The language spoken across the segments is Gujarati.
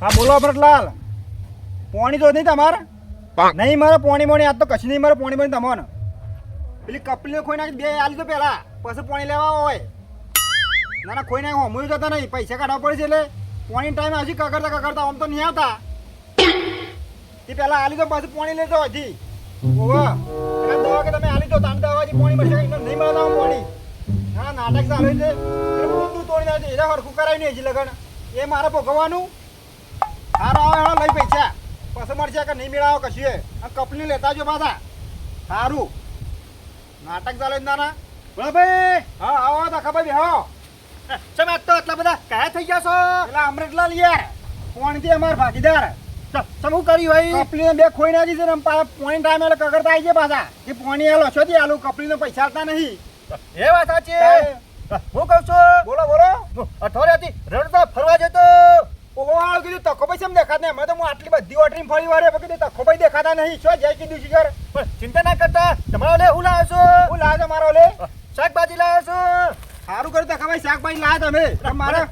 હા બોલો અમરતલાલ પોણી તો નહીં તમારે? નહીં મારે પોણી મોણી આજ તો કશું નહીં મારે પોણી મોણી તમારે. પેલી કપલીઓ ખોઈ નાખી બે આલી તો પેલા પછી પોણી લેવા હોય. ના ના ખોઈ નાખો હું જતા નહીં. પૈસા કાઢવા પડે છે એટલે પોણી ટાઈમ હજી કકડતા કકડતા આમ તો નહીં આવતા. એ પેલા આલી તો પાછું પોણી લેતો હજી. ઓવા દવા કે તમે આલી તો તાન હજી પોણી મળશે નહીં? મળતા હું પોણી. ના નાટક ચાલુ છે. ઊંધું તોડી નાખે એટલે હરખું કરાવી નહીં હજી લગન. એ મારે ભોગવવાનું. હારો આવે લઈ પૈસા. પછી મળશે કે નહીં મેળાવો કશું આ કપલી લેતા જો પાછા. સારું નાટક ચાલે નાના. બોલો ભાઈ. હા આવો દખાભાઈ બેહો. ચમ આજ તો આટલા બધા કયા થઈ ગયા છો? એટલે અમૃતલાલ યાર. કોણથી અમાર ભાગીદાર. ચમ હું કર્યું ભાઈ? કપલીને બે ખોઈ નાખી છે ને આમ પા- પોણી ટાઈમે એટલે કગડતા આવી છે પાછા. કે પોણી આલો છો આલુ કપલીને પૈસા આપતા નહીં. એ વાત સાચી. હું કહું છું બોલો બોલો. અઠવાડિયાથી રડતા ફરવા જતો. કીધું તખો ભાઈ કેમ દેખાત ને અમે તો હું આટલી બધી ઓટરી ફરી વારે કીધું તખો ભાઈ દેખાતા નહીં. શું જય કીધું છે પણ ચિંતા ના કરતા. તમારો લે હું લાવ્યો છું. હું લાવે મારો લે. શાકભાજી લાવ્યો છું. સારું કર્યું તખા ભાઈ શાકભાજી લાવે તમે. મારા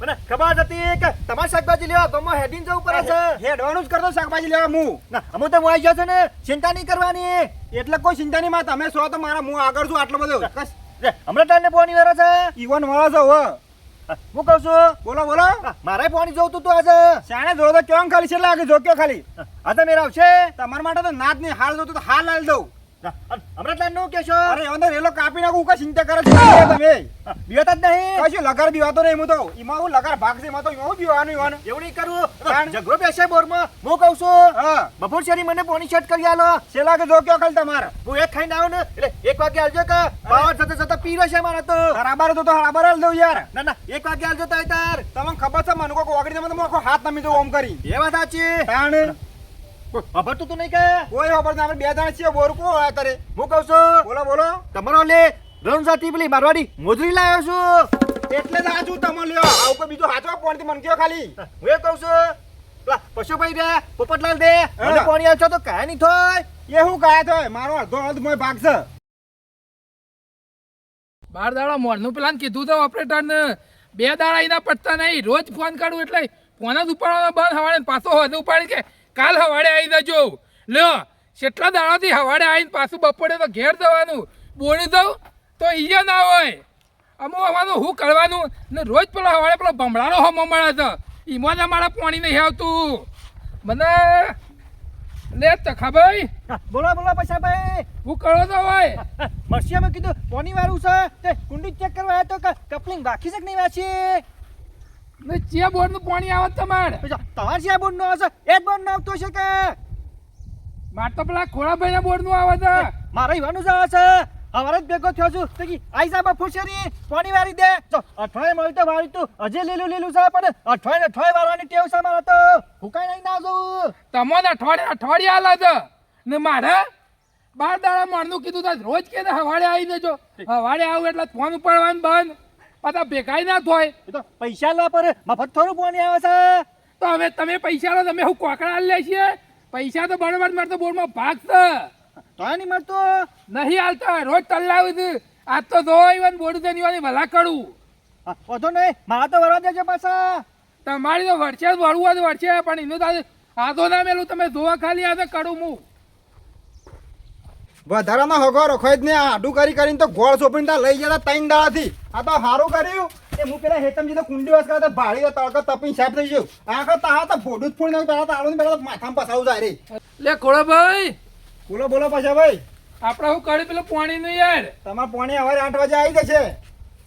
મને ખબર હતી કે તમારે શાકભાજી લેવા. ગામમાં હેડીને જવું પડે છે. હેડવાનું જ કરતો શાકભાજી લેવા હું. ના અમુક તો હું આવી ગયો છે ને. ચિંતા નહીં કરવાની. એટલે કોઈ ચિંતા નહીં માં તમે સો તો મારા હું આગળ છું આટલો બધો. હમણાં તારને ફોન વેરો છે. ઈવન મળો છો હો. હું કહું છું. બોલો બોલો. મારે પોણી જોતું તું આજે. શાણે જો તો કેમ ખાલી? છે લાગે જો કયો ખાલી. આ તો મેરા આવશે. તમારા માટે તો નાદ નહીં હાલ જોતું તો હાલ હાલ દઉં. હમણાં તારનું કેશો અરે અંદર રેલો કાપી નાખું હું ચિંતા કરે છે. તમે. બીવતા જ નહીં. કશું લગાર બીવાતો નહીં હું તો એમાં હું લગાર ભાગ છે એમાં તો એમાં હું બીવાનું ઈવાનું. એવું નહીં કરું. ઝઘડો બેસે બોરમાં. હું કહું છું હા. બપોર શેરી મને પોણી શર્ટ કરી આલો. છેલ્લા કે જો કયો ખાલી તમારે. હું એક ખાઈને આવું ને એટલે એક વાગે આવજો કે. જતા જતા પીરો છે મારા તો. બરાબર તો તો બરાબર હાલ દઉં યાર. ના ના એક વાગે હાલ જતા તાર. તમને ખબર છે મને કોઈ ઓગળી તમે આખો હાથ નમી દઉં ઓમ કરી. એ વાત સાચી. તાણ. ખબર તું નહીં કે? કોઈ ખબર નહીં આપણે બે જણા છીએ બોર કો તારે? હું કહું છું. બોલો બોલો. તમારો લે રણસાથી પેલી મારવાડી મોજરી લાવ્યો છું. એટલે જ આ તમે લ્યો. આવું કોઈ બીજું હાચવા પોણથી મન કયો ખાલી? હું એ કહું છું. પેલા પશુભાઈ રે પોપટલાલ દે. અને પોણી આવશો તો કાંઈ નહીં થાય. એ હું કાયા તો મારો અડધો અર્ધ મોય ભાગ છે બાર દાડા મોરનું પ્લાન કીધું તો ઓપરેટરને, બે દાડા એના પડતા નહીં, રોજ ફોન કરું એટલે ફોન જ ઉપાડવાનો બંધ હવાડે પાછો હદ ઉપાડી કે કાલ હવાડે આવી જજો. લ્યો કેટલા દાડાથી હવાડે આવીને પાછું બપોરે તો ઘેર જવાનું. બોલી દઉં તો ઈજા ના હોય. અમુક અમારું શું કરવાનું? ને રોજ પેલો હવાડે પેલો ભમડાનો હમો મળે છે. ઈમાં જ અમારા પાણી નહીં આવતું. મને લે તખાભાઈ બોલો બોલો પૈસાભાઈ. હું કરો તો હોય. અમે કીધું પોની વાળું છે? તે કુંડી ચેક કરવા આવ્યો તો કે કપલિંગ બાકી છે કે નહીં વાંચી ને ચિયા નું પાણી આવે તમારે. તમારે જ્યાં બોર્ડનું હશે એ જ બોર્ડનું આવતો છે કે? માર તો પેલા ખોળાભાઈ ના બોર્ડનું આવે છે. મારે ઈવાનું જ આવે છે. હવારે જ ભેગો થયો છું. તો કે આઈ સાહેબ બફુ પાણી વાળી દે. તો અઠવાડિયે મળી તો વાળી તું. હજી લીલું લીલું છે પણ અઠવાડિયે અઠવાડિયે વાળવાની ટેવ છે મારે તો. હુકાઈ નહીં ના જવું તમને અઠવાડિયે અઠવાડિયે આલા છે. ને મારે બાર દાડા મારનું કીધું તા રોજ કે હવાડે આવી જજો હવાડે આવું એટલે ફોન ઉપાડવાનું બંધ. પાછા ભેગાઈ ના થાય. તો પૈસા લો પર મફત થોડું ફોન આવે છે. તો હવે તમે પૈસા લો તમે હું કોકડા લે છીએ? પૈસા તો બરોબર મારે તો બોર્ડમાં ભાગ છે તો નહીં મળતો નહીં હાલતા રોજ તલ્લાવી છે આજ તો ધોઈ વન દેની દેવાની ભલા કરું. હા, નહીં. મારા તો વરવા દેજો પાછા. તમારી તો વળશે જ વળવું જ વળશે પણ એનું તો આધો ના મેલું તમે ધોવા ખાલી આવે તો કરું હું. વધારામાં હગો રખોય જ ને આ આડું કરી કરીને તો ગોળ સોંપીને તા લઈ જતા ત્રણ દાડાથી. આ તો સારું કર્યું. એ હું પેલા હેતમજી તો કુંડી વાસ કરતા ભાડી તડકો તપીને સાફ થઈ ગયું. આખો તા તો ફોડું જ ફોડી નાખ્યું પેલા તાળું પેલા માથામાં પસાવું જાય રે. લે ખોળાભાઈ બોલો બોલો પાછા ભાઈ આપણે શું કર્યું પેલું પાણી નું યાર? તમારે પોણી સવારે આઠ વાગે આવી જશે.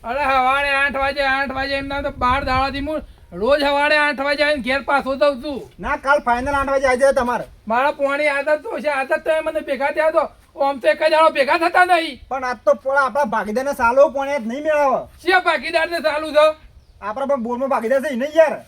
અરે સવારે આઠ વાગે આઠ વાગે એમના તો બાર દાડાથી હું રોજ સવારે આઠ વાગે આવીને ઘેર પાછો દઉં છું. ના કાલ ફાઇનલ આઠ વાગે આવી જાય તમારે. મારા પાણી આદત તો છે આદત તો મને ભેગા થયા તો. આમ તો એક જ દાડો ભેગા થતા નહીં. પણ આજ તો પોળા આપણા ભાગીદારને સાલો પોણે જ નહીં મેળવે. શિયા ભાગીદાર ને ચાલુ છે? આપણા પણ બોલમાં ભાગીદાર છે નહીં યાર.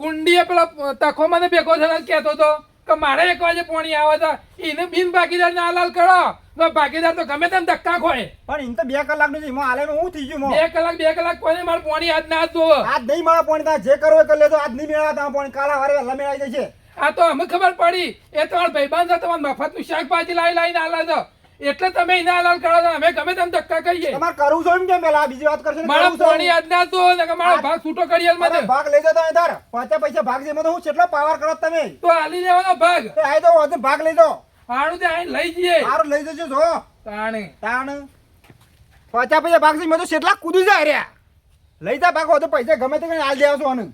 કુંડીએ પેલો તખો મને ભેગો થયો કહેતો હતો. કે મારે એક વાગે પોણી આવે તો એને બિન ભાગીદાર ને હાલાલ કરો. તો ભાગીદાર તો ગમે તેમ ધક્કા ખોય. પણ ઇન તો બે કલાકનું છે. એમાં હાલે હું થઈ ગયું બે કલાક બે કલાક કોઈને મારે પોણી આજ ના જોવો. આજ નહીં મારા પોણી તા જે કરો એ કરી લેજો. આજ નહીં મેળા તા પોણી. કાલા વારે વહેલા મેળાઈ જશે આ તો અમે ખબર પડી. એ તો ભાઈબંધ છે તમારે મફતનું શાકભાજી લાવી લાવીને આલે છે. એટલે તમે એના હલાલ કરો છો અમે ગમે તેમ ધક્કા કહીએ તમારે કરવું છે એમ કેમ? પેલા બીજી વાત કરશો મારા પાણી યાદ તો નકર મારો ભાગ છૂટો કરી આલ મને. ભાગ લઈ જતો તાર. પાંચે પૈસા ભાગ જેમાં તો હું કેટલો પાવર કરો તમે. તો હાલી લેવાનો ભાગ. એ આય તો વધુ ભાગ લઈ જાઓ હારું તે આઈને લઈ જઈએ. સારું લઈ જજો જો. તાણે. તાણ. પાંચે પૈસા ભાગ જેમાં તો કેટલા કૂદી જાય રહ્યા લઈ જા ભાગ વધુ પૈસા. ગમે તે કઈ હાલ દેવા છો આનું.